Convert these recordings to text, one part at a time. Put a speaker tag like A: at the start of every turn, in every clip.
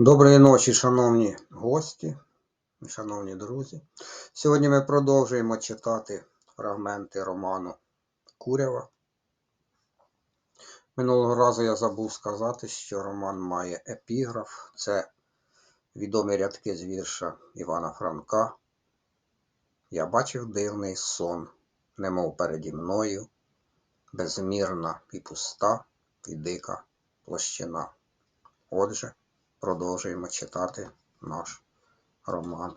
A: Доброї ночі, шановні гості, шановні друзі. Сьогодні ми продовжуємо читати фрагменти роману Курява. Минулого разу я забув сказати, що роман має епіграф. Це відомі рядки з вірша Івана Франка. Я бачив дивний сон, немов переді мною, безмірна і пуста, і дика площина. Отже, продовжуємо читати наш роман.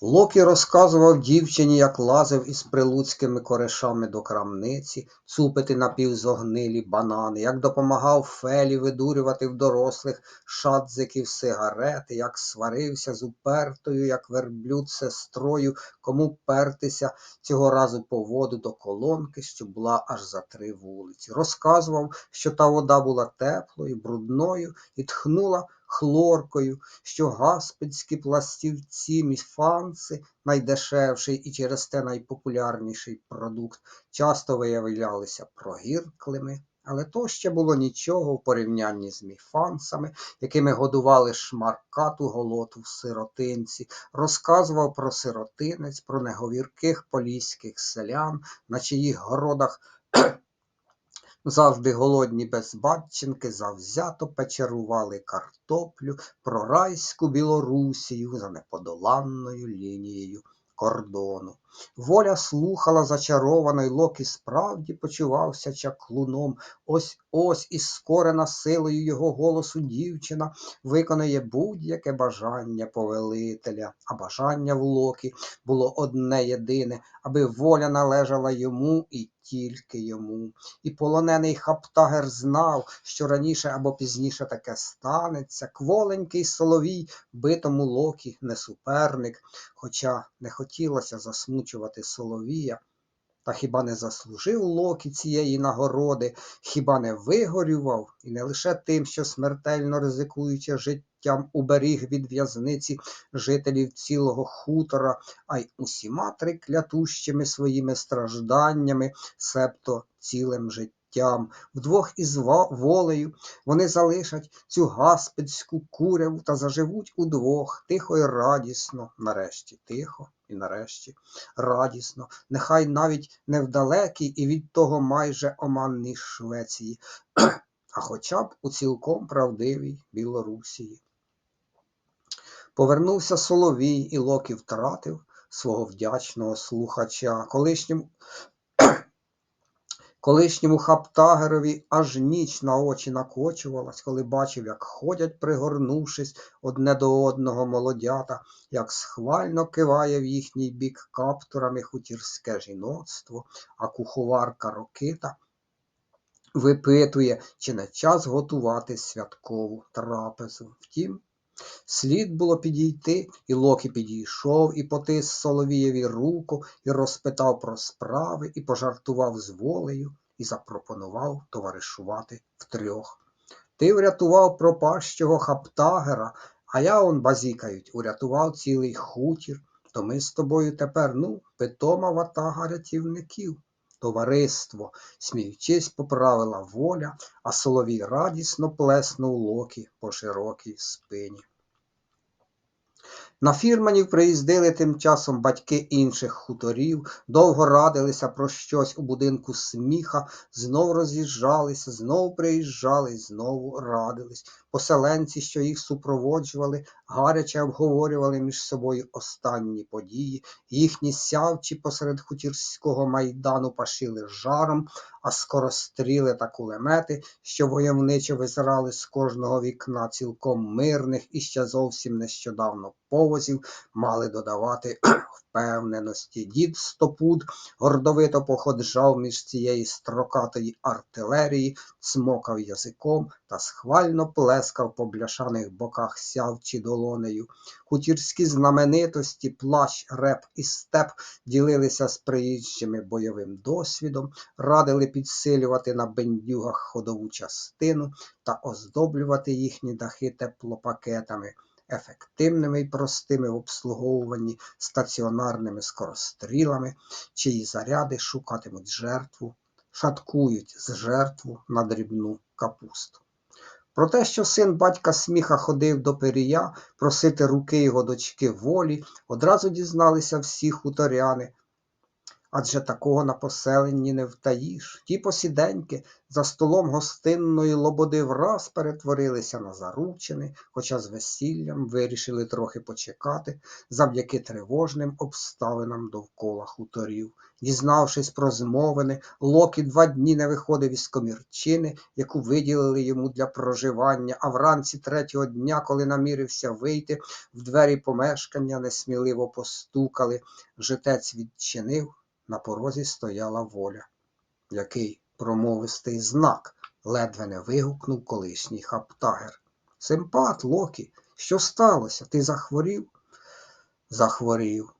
A: Локі розказував дівчині, як лазив із прилуцькими корешами до крамниці, цупити напівзогнилі банани, як допомагав Фелі видурювати в дорослих шадзиків сигарети, як сварився з упертою, як верблюд сестрою, кому пертися цього разу по воду до колонки, що була аж за три вулиці. Розказував, що та вода була теплою, брудною і тхнула хлоркою, що гаспідські пластівці міфанси, найдешевший і через те найпопулярніший продукт, часто виявлялися прогірклими. Але то ще було нічого в порівнянні з міфансами, якими годували шмаркату голоту в сиротинці, розказував про сиротинець, про неговірких поліських селян, на чиїх городах Завжди голодні безбатченки завзято печерували картоплю про райську Білорусію за неподоланною лінією кордону. Воля слухала зачаровано, й Локі справді почувався чаклуном. Ось ось із скорена силою його голосу дівчина виконає будь-яке бажання повелителя, а бажання в Локі було одне єдине, аби воля належала йому і тільки йому. І полонений хаптагер знав, що раніше або пізніше таке станеться. Кволенький соловій битому локі не суперник, хоча не хотілося засмучувати соловія. Та хіба не заслужив Локі цієї нагороди, хіба не вигорював, і не лише тим, що смертельно ризикуючи життям уберіг від в'язниці жителів цілого хутора, а й усіма триклятущими своїми стражданнями, себто цілим життям. Вдвох із волею вони залишать цю гаспідську куряву та заживуть удвох, тихо й радісно, нарешті тихо і нарешті радісно, нехай навіть не в далекій і від того майже оманній Швеції, а хоча б у цілком правдивій Білорусії. Повернувся Соловій, і Локі втратив свого вдячного слухача. Колишньому, колишньому хаптагерові аж ніч на очі накочувалась, коли бачив, як ходять, пригорнувшись одне до одного молодята, як схвально киває в їхній бік каптурами хутірське жіноцтво, а куховарка Рокита випитує, чи не час готувати святкову трапезу. Втім, Слід було підійти, і Локі підійшов, і потис Соловієві руку, і розпитав про справи, і пожартував з волею, і запропонував товаришувати втрьох. Ти врятував пропащого хаптагера, а я он базікають, урятував цілий хутір, то ми з тобою тепер, ну, питома ватага рятівників. Товариство, сміючись, поправила воля, а соловій радісно плеснув локі по широкій спині. На фірманів приїздили тим часом батьки інших хуторів, довго радилися про щось у будинку сміха, знов роз'їжджалися, знов приїжджали, знову радились. Поселенці, що їх супроводжували, гаряче обговорювали між собою останні події, їхні сявчі посеред хутірського майдану пашили жаром, а скоростріли та кулемети, що войовничо визирали з кожного вікна цілком мирних і ще зовсім нещодавно повозів, мали додавати впевненості. Дід Стопуд гордовито походжав між цієї строкатої артилерії, цмокав язиком та схвально плескав по бляшаних боках сявчі долонею. Хутірські знаменитості, плащ, реп і степ ділилися з приїжджими бойовим досвідом, радили підсилювати на бендюгах ходову частину та оздоблювати їхні дахи теплопакетами, ефективними і простими в обслуговуванні стаціонарними скорострілами, чиї заряди шукатимуть жертву, шаткують з жертву на дрібну капусту. Про те, що син батька сміха ходив до Пирія просити руки його дочки волі, одразу дізналися всі хуторяни. Адже такого на поселенні не втаїш. Ті посіденьки за столом гостинної лободи враз перетворилися на заручини, хоча з весіллям вирішили трохи почекати завдяки тривожним обставинам довкола хуторів. Дізнавшись про змовини, Локі два дні не виходив із комірчини, яку виділили йому для проживання, а вранці третього дня, коли намірився вийти, в двері помешкання несміливо постукали. Житець відчинив, на порозі стояла воля. Який промовистий знак, ледве не вигукнув колишній хаптагер. Симпат, Локі, що сталося? Ти захворів? Захворів,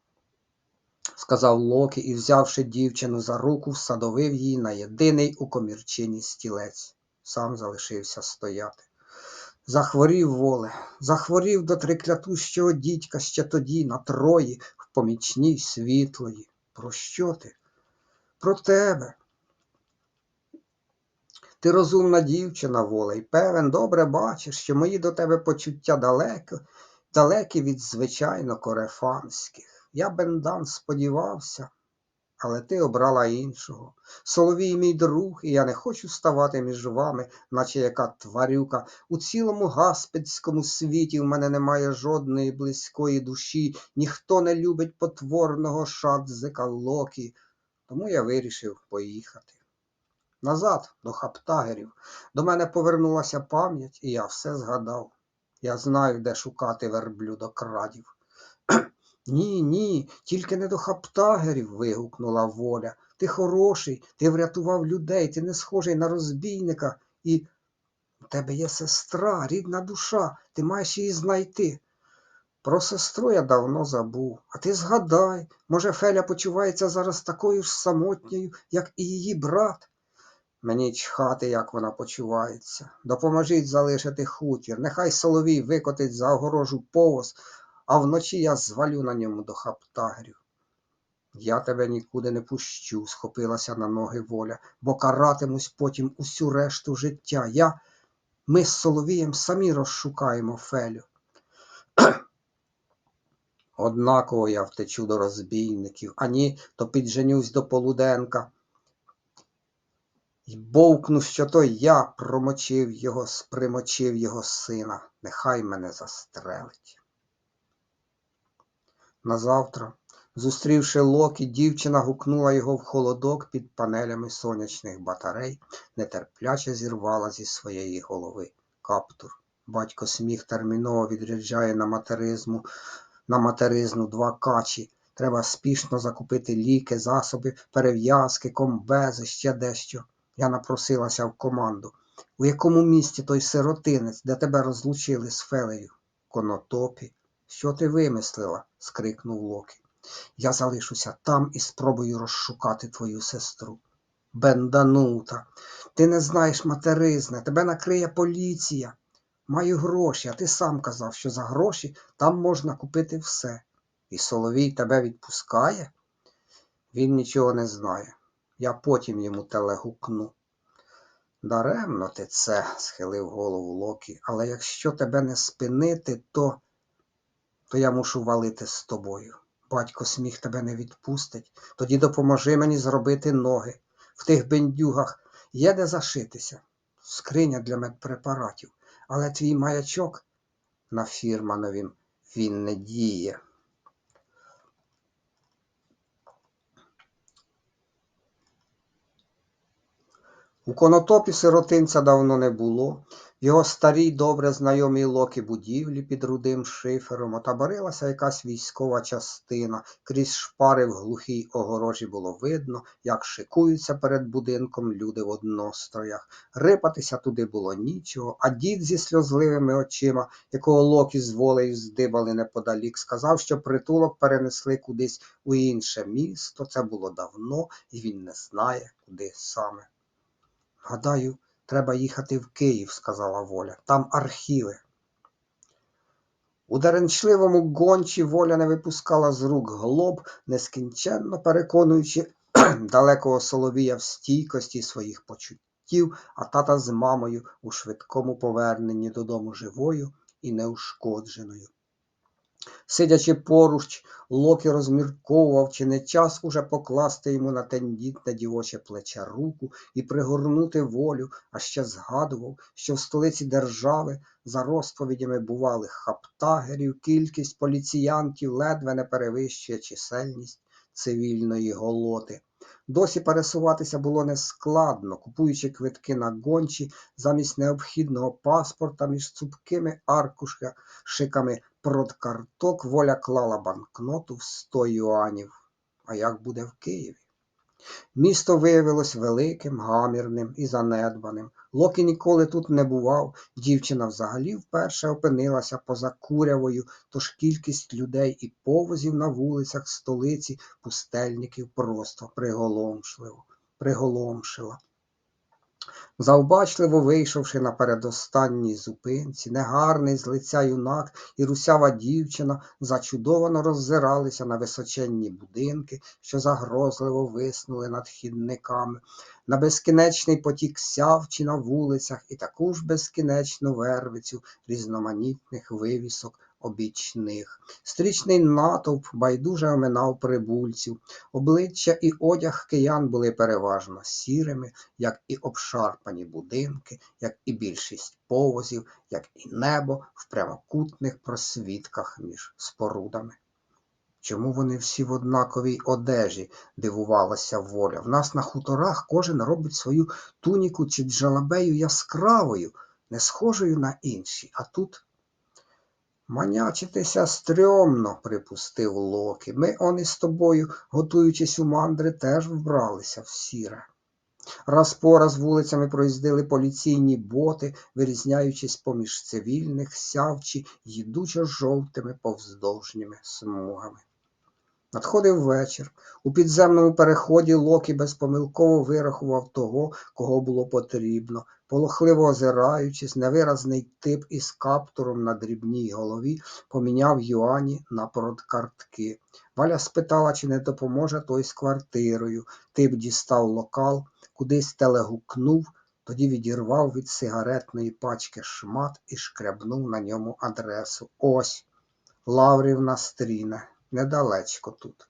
A: сказав Локі і, взявши дівчину за руку, всадовив її на єдиний у комірчині стілець. Сам залишився стояти. Захворів воле, захворів до триклятущого дідька ще тоді, на трої, в помічній світлої. Про що ти? Про тебе. Ти розумна дівчина, волей, певен, добре бачиш, що мої до тебе почуття далеко, далекі від звичайно корефанських. Я Бендан сподівався, але ти обрала іншого. Соловій мій друг, і я не хочу ставати між вами, наче яка тварюка. У цілому гаспідському світі в мене немає жодної близької душі, ніхто не любить потворного шадзика Локі, тому я вирішив поїхати. Назад до хаптагерів. До мене повернулася пам'ять, і я все згадав. Я знаю, де шукати верблюдокрадів. Ні, ні, тільки не до хаптагерів. вигукнула воля. Ти хороший, ти врятував людей, ти не схожий на розбійника, і у тебе є сестра, рідна душа, ти маєш її знайти. Про сестру я давно забув, а ти згадай, може, Феля почувається зараз такою ж самотньою, як і її брат. Мені чхати, як вона почувається. Допоможіть залишити хутір, нехай соловій викотить за огорожу повоз, а вночі я звалю на ньому до хаптагрів. Я тебе нікуди не пущу, схопилася на ноги воля, бо каратимусь потім усю решту життя. Я, ми з Соловієм самі розшукаємо Фелю. Однаково я втечу до розбійників, а ні, то підженюсь до Полуденка. й бовкну, що то я промочив його, примочив його сина, нехай мене застрелить. Назавтра, зустрівши Локі, дівчина гукнула його в холодок під панелями сонячних батарей, нетерпляче зірвала зі своєї голови каптур. Батько сміх терміново відряджає на материзму, на материзну два качі. Треба спішно закупити ліки, засоби, перев'язки, комбези, ще дещо. Я напросилася в команду. У якому місті той сиротинець, де тебе розлучили з Фелею? Конотопі. Що ти вимислила? скрикнув Локі. Я залишуся там і спробую розшукати твою сестру. Бенданута, ти не знаєш материзне, тебе накриє поліція. Маю гроші, а ти сам казав, що за гроші там можна купити все. І Соловій тебе відпускає? Він нічого не знає. Я потім йому телегукну. Даремно ти це, схилив голову Локі, але якщо тебе не спинити, то то я мушу валити з тобою. Батько сміх тебе не відпустить, тоді допоможи мені зробити ноги. В тих бендюгах є де зашитися, скриня для медпрепаратів, але твій маячок на фірмановім він не діє. У конотопі сиротинця давно не було. Його старій, добре знайомій локі будівлі під рудим шифером отаборилася якась військова частина. Крізь шпари в глухій огорожі було видно, як шикуються перед будинком люди в одностроях. Рипатися туди було нічого, а дід зі сльозливими очима, якого локі з волею здибали неподалік, сказав, що притулок перенесли кудись у інше місто. Це було давно, і він не знає, куди саме. Гадаю, треба їхати в Київ, сказала Воля. Там архіви. У деренчливому гончі воля не випускала з рук глоб, нескінченно переконуючи далекого Соловія в стійкості своїх почуттів, а тата з мамою у швидкому поверненні додому живою і неушкодженою. Сидячи поруч, Локі розмірковував, чи не час уже покласти йому на тендітне дівоче плече руку і пригорнути волю, а ще згадував, що в столиці держави, за розповідями бувалих хаптагерів, кількість поліціянтів ледве не перевищує чисельність цивільної голоти. Досі пересуватися було нескладно, купуючи квитки на гончі замість необхідного паспорта між цупкими аркушиками продкарток воля клала банкноту в 100 юанів. А як буде в Києві? Місто виявилось великим, гамірним і занедбаним. Локі ніколи тут не бував, дівчина взагалі вперше опинилася поза курявою, тож кількість людей і повозів на вулицях столиці пустельників просто приголомшливо, приголомшила. Завбачливо вийшовши на передостанній зупинці, негарний з лиця юнак і русява дівчина зачудовано роззиралися на височенні будинки, що загрозливо виснули над хідниками, на безкінечний потік сявчі на вулицях і таку ж безкінечну вервицю різноманітних вивісок обічних. Стрічний натовп байдуже оминав прибульців. Обличчя і одяг киян були переважно сірими, як і обшарпані будинки, як і більшість повозів, як і небо в прямокутних просвітках між спорудами. Чому вони всі в однаковій одежі? дивувалася воля. В нас на хуторах кожен робить свою туніку чи джалабею яскравою, не схожою на інші, а тут. Манячитися стрьомно, припустив Локі. Ми он із тобою, готуючись у мандри, теж вбралися в сіре. Раз по раз вулицями проїздили поліційні боти, вирізняючись поміж цивільних, сявчі, їдучо жовтими повздовжніми смугами. Надходив вечір. У підземному переході Локі безпомилково вирахував того, кого було потрібно. Полохливо озираючись, невиразний тип із каптуром на дрібній голові поміняв юані на продкартки. Валя спитала, чи не допоможе той з квартирою. Тип дістав локал, кудись телегукнув, тоді відірвав від сигаретної пачки шмат і шкрябнув на ньому адресу. Ось Лаврівна стріне недалечко тут.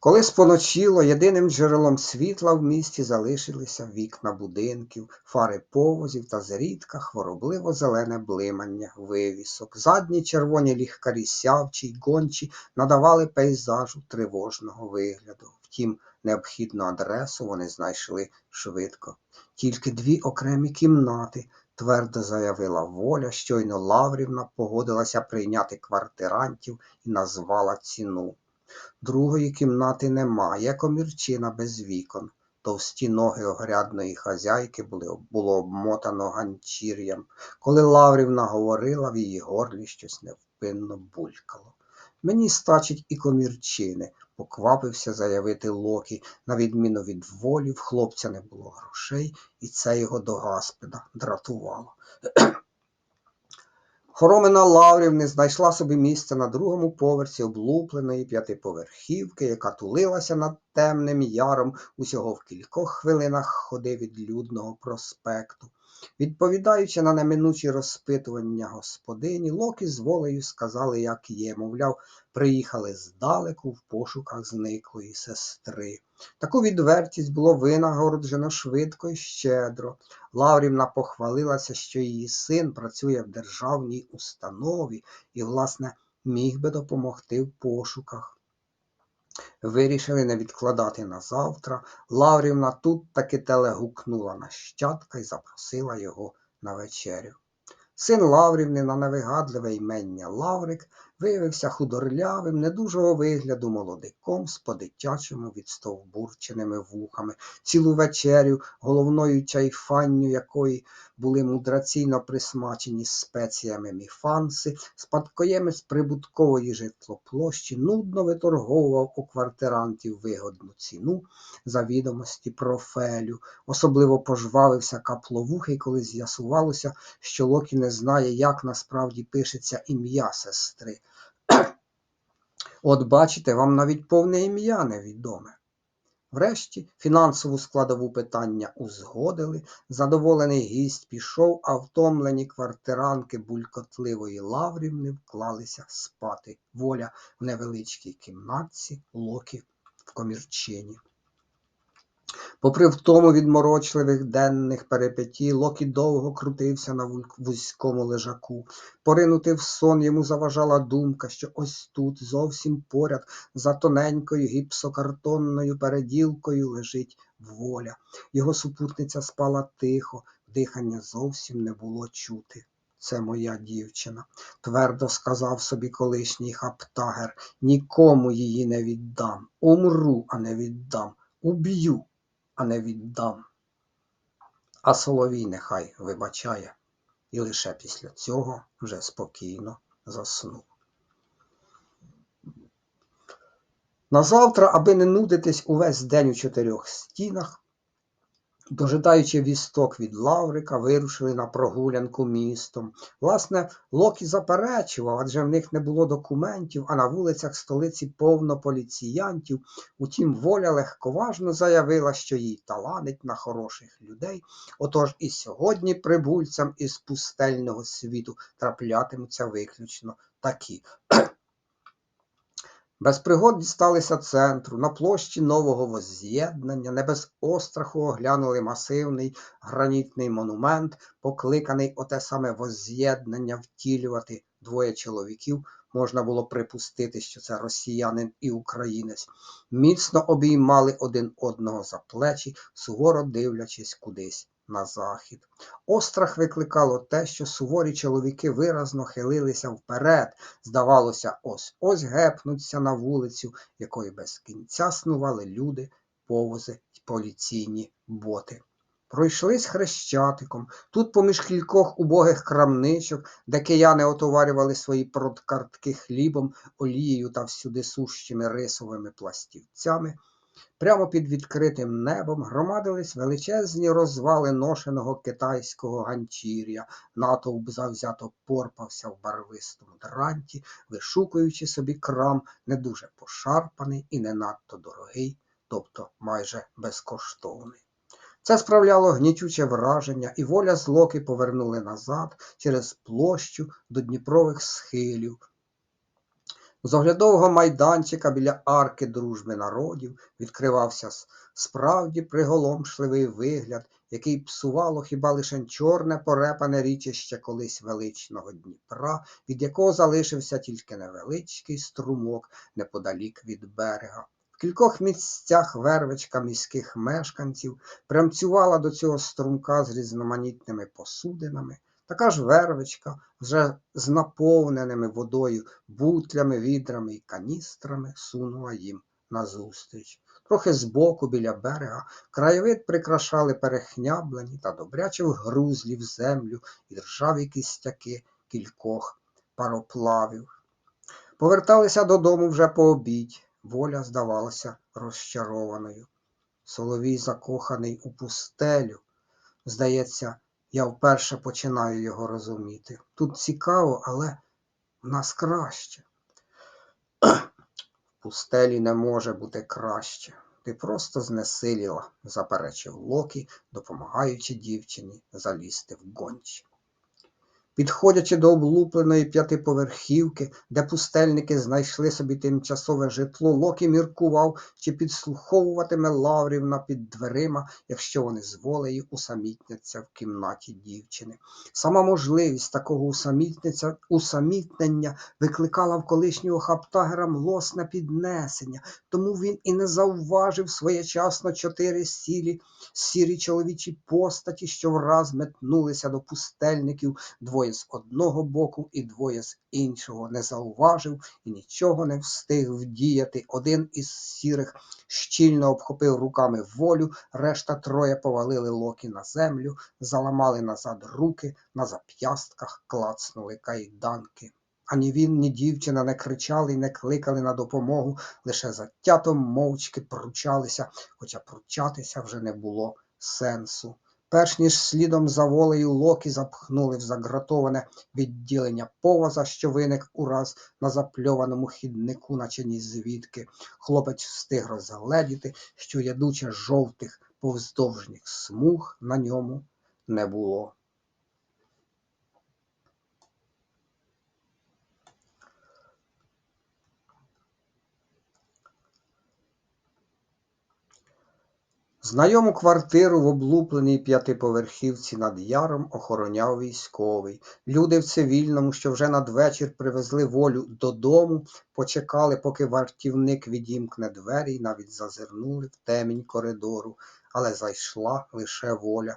A: Коли споночило, єдиним джерелом світла в місті залишилися вікна будинків, фари повозів та зрідка хворобливо зелене блимання вивісок. Задні червоні ліхкарі сявчі й гончі надавали пейзажу тривожного вигляду. Втім, необхідну адресу вони знайшли швидко. Тільки дві окремі кімнати, твердо заявила воля, щойно Лаврівна погодилася прийняти квартирантів і назвала ціну. Другої кімнати нема, є комірчина без вікон. Товсті ноги огрядної хазяйки були, було обмотано ганчір'ям. Коли Лаврівна говорила, в її горлі щось невпинно булькало. Мені стачить і комірчини, поквапився заявити Локі. На відміну від волі, в хлопця не було грошей, і це його до гаспеда дратувало. Хоромина Лаврівни знайшла собі місце на другому поверсі облупленої п'ятиповерхівки, яка тулилася над темним яром усього в кількох хвилинах ходи від людного проспекту. Відповідаючи на неминучі розпитування господині, Локі з волею сказали, як є, мовляв, приїхали здалеку в пошуках зниклої сестри. Таку відвертість було винагороджено швидко і щедро. Лаврівна похвалилася, що її син працює в державній установі і, власне, міг би допомогти в пошуках. Вирішили не відкладати на завтра. Лаврівна тут таки телегукнула нащадка і запросила його на вечерю. Син Лаврівни на невигадливе ймення Лаврик виявився худорлявим, недужого вигляду молодиком з по-дитячому відстовбурченими вухами. Цілу вечерю, головною чайфанню якої були мудраційно присмачені спеціями міфанси, спадкоємець прибуткової житлоплощі нудно виторговував у квартирантів вигодну ціну за відомості про Фелю. Особливо пожвавився капловухий, коли з'ясувалося, що Локі не знає, як насправді пишеться ім'я сестри. От бачите, вам навіть повне ім'я невідоме. Врешті фінансову складову питання узгодили, задоволений гість пішов, а втомлені квартиранки булькотливої Лаврівни вклалися спати. Воля в невеличкій кімнатці, локі в комірчині. Попри втому від морочливих денних перипетій, Локі довго крутився на вузькому лежаку. Поринути в сон йому заважала думка, що ось тут, зовсім поряд, за тоненькою гіпсокартонною переділкою лежить воля. Його супутниця спала тихо, дихання зовсім не було чути. Це моя дівчина, твердо сказав собі колишній хаптагер. Нікому її не віддам. Умру, а не віддам. Уб'ю, а не віддам. А Соловій нехай вибачає, і лише після цього вже спокійно заснув. Назавтра, аби не нудитись увесь день у чотирьох стінах, дожидаючи вісток від Лаврика, вирушили на прогулянку містом. Власне, Локі заперечував, адже в них не було документів, а на вулицях столиці повно поліціянтів. Утім, воля легковажно заявила, що їй таланить на хороших людей. Отож і сьогодні прибульцям із пустельного світу траплятимуться виключно такі. Без пригод дісталися центру, на площі нового возз'єднання, не без остраху оглянули масивний гранітний монумент, покликаний оте саме возз'єднання втілювати двоє чоловіків. Можна було припустити, що це росіянин і українець. Міцно обіймали один одного за плечі, суворо дивлячись кудись на захід. Острах викликало те, що суворі чоловіки виразно хилилися вперед, здавалося, ось ось гепнуться на вулицю, якою без кінця снували люди, повози й поліційні боти. Пройшлись хрещатиком, тут поміж кількох убогих крамничок, де кияни отоварювали свої продкартки хлібом, олією та всюди сущими рисовими пластівцями, Прямо під відкритим небом громадились величезні розвали ношеного китайського ганчір'я. Натовп завзято порпався в барвистому дранті, вишукуючи собі крам не дуже пошарпаний і не надто дорогий, тобто майже безкоштовний. Це справляло гнітюче враження, і воля з Локи повернули назад через площу до Дніпрових схилів, з оглядового майданчика біля арки дружби народів відкривався справді приголомшливий вигляд, який псувало хіба лише чорне порепане річище колись величного Дніпра, від якого залишився тільки невеличкий струмок неподалік від берега. В кількох місцях вервичка міських мешканців прямцювала до цього струмка з різноманітними посудинами, Така ж вервичка, вже з наповненими водою бутлями, відрами і каністрами, сунула їм назустріч. Трохи збоку, біля берега, краєвид прикрашали перехняблені та добряче вгрузлі в землю і ржаві кістяки кількох пароплавів. Поверталися додому вже по обідь. Воля здавалася розчарованою. Соловій закоханий у пустелю. Здається, я вперше починаю його розуміти. Тут цікаво, але в нас краще. В пустелі не може бути краще. Ти просто знесиліла, заперечив Локі, допомагаючи дівчині залізти в гончі. Підходячи до облупленої п'ятиповерхівки, де пустельники знайшли собі тимчасове житло, Локі міркував, чи підслуховуватиме Лаврівна під дверима, якщо вони з волею усамітняться в кімнаті дівчини. Сама можливість такого усамітнення викликала в колишнього хаптагера млосне піднесення, тому він і не завважив своєчасно чотири сілі, сірі чоловічі постаті, що враз метнулися до пустельників, двоє з одного боку і двоє з іншого, не зауважив і нічого не встиг вдіяти. Один із сірих щільно обхопив руками волю, решта троє повалили локі на землю, заламали назад руки, на зап'ястках клацнули кайданки. Ані він, ні дівчина не кричали й не кликали на допомогу, лише затято мовчки пручалися, хоча пручатися вже не було сенсу. Перш ніж слідом за волею Локі запхнули в загратоване відділення повоза, що виник ураз на запльованому хіднику, наче ні звідки. Хлопець встиг розгледіти, що ядуче жовтих повздовжніх смуг на ньому не було. Знайому квартиру в облупленій п'ятиповерхівці над яром охороняв військовий. Люди в цивільному, що вже надвечір привезли волю додому, почекали, поки вартівник відімкне двері й навіть зазирнули в темінь коридору, але зайшла лише воля.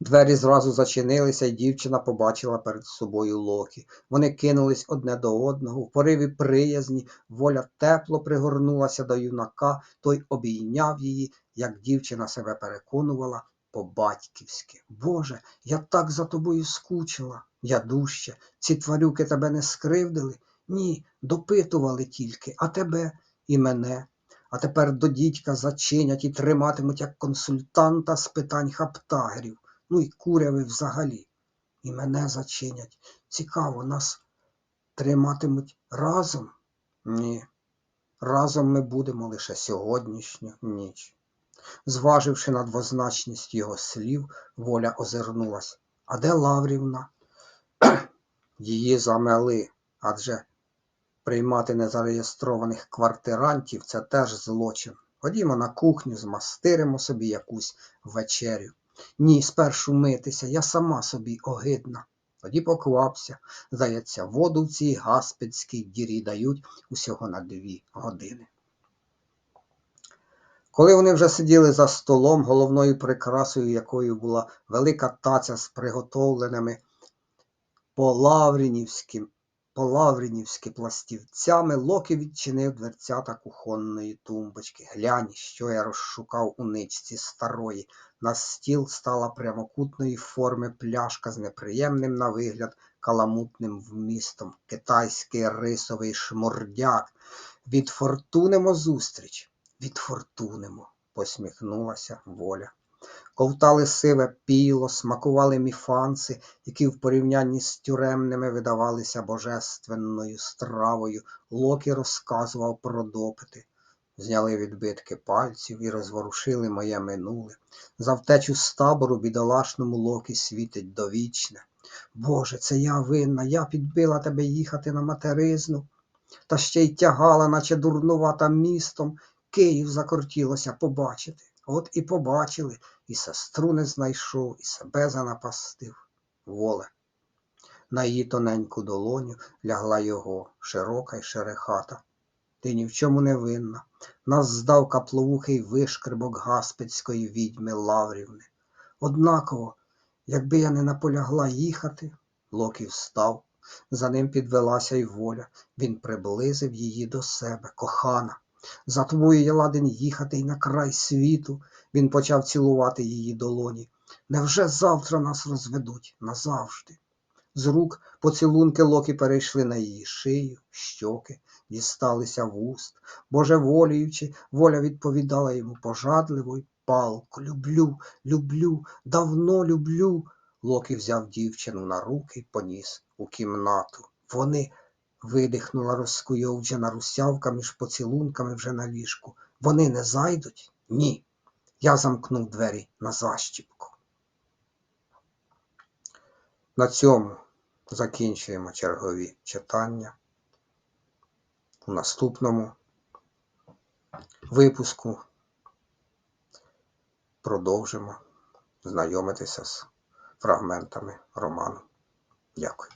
A: Двері зразу зачинилися, і дівчина побачила перед собою Локі. Вони кинулись одне до одного, в пориві приязні, воля тепло пригорнулася до юнака, той обійняв її, як дівчина себе переконувала, по-батьківськи. Боже, я так за тобою скучила. Я дужче. Ці тварюки тебе не скривдили? Ні, допитували тільки, а тебе і мене. А тепер до дідька зачинять і триматимуть як консультанта з питань хаптагерів, ну і куряви взагалі. І мене зачинять. Цікаво, нас триматимуть разом? Ні. Разом ми будемо лише сьогоднішню ніч. Зваживши на двозначність його слів, воля озирнулась. А де Лаврівна? Її замели, адже Приймати незареєстрованих квартирантів це теж злочин. Ходімо на кухню, змастиримо собі якусь вечерю. Ні, спершу митися, я сама собі огидна. Тоді поквапся. Здається, воду в цій гаспідській дірі дають усього на дві години. Коли вони вже сиділи за столом, головною прикрасою якою була велика таця з приготовленими по лаврінівським по-лаврінівськи пластівцями, Локі відчинив дверцята кухонної тумбочки. Глянь, що я розшукав у ничці старої. На стіл стала прямокутної форми пляшка з неприємним на вигляд каламутним вмістом. Китайський рисовий шмурдяк. Відфортунимо зустріч. Відфортунимо, посміхнулася воля. Ковтали сиве піло, смакували міфанси, які в порівнянні з тюремними видавалися божественною стравою. Локі розказував про допити. Зняли відбитки пальців і розворушили моє минуле. За втечу з табору бідолашному Локі світить довічне. Боже, це я винна, я підбила тебе їхати на материзну, та ще й тягала, наче дурнувата містом. Київ закортілося побачити. От і побачили, і сестру не знайшов, і себе занапастив. Воле. На її тоненьку долоню лягла його широка й шерехата. Ти ні в чому не винна. Нас здав капловухий вишкрибок гаспецької відьми Лаврівни. Однаково, якби я не наполягла їхати, Локів встав. За ним підвелася й воля. Він приблизив її до себе, кохана. За тобою я ладен їхати й на край світу. Він почав цілувати її долоні. Невже завтра нас розведуть назавжди? З рук поцілунки локи перейшли на її шию, щоки, дісталися вуст. Божеволіючи, воля відповідала йому пожадливо й палко. Люблю, люблю, давно люблю. Локі взяв дівчину на руки й поніс у кімнату. Вони видихнула розкуйовджена русявка між поцілунками вже на ліжку. Вони не зайдуть? Ні. Я замкнув двері на защіпку. На цьому закінчуємо чергові читання. У наступному випуску продовжимо знайомитися з фрагментами роману. Дякую.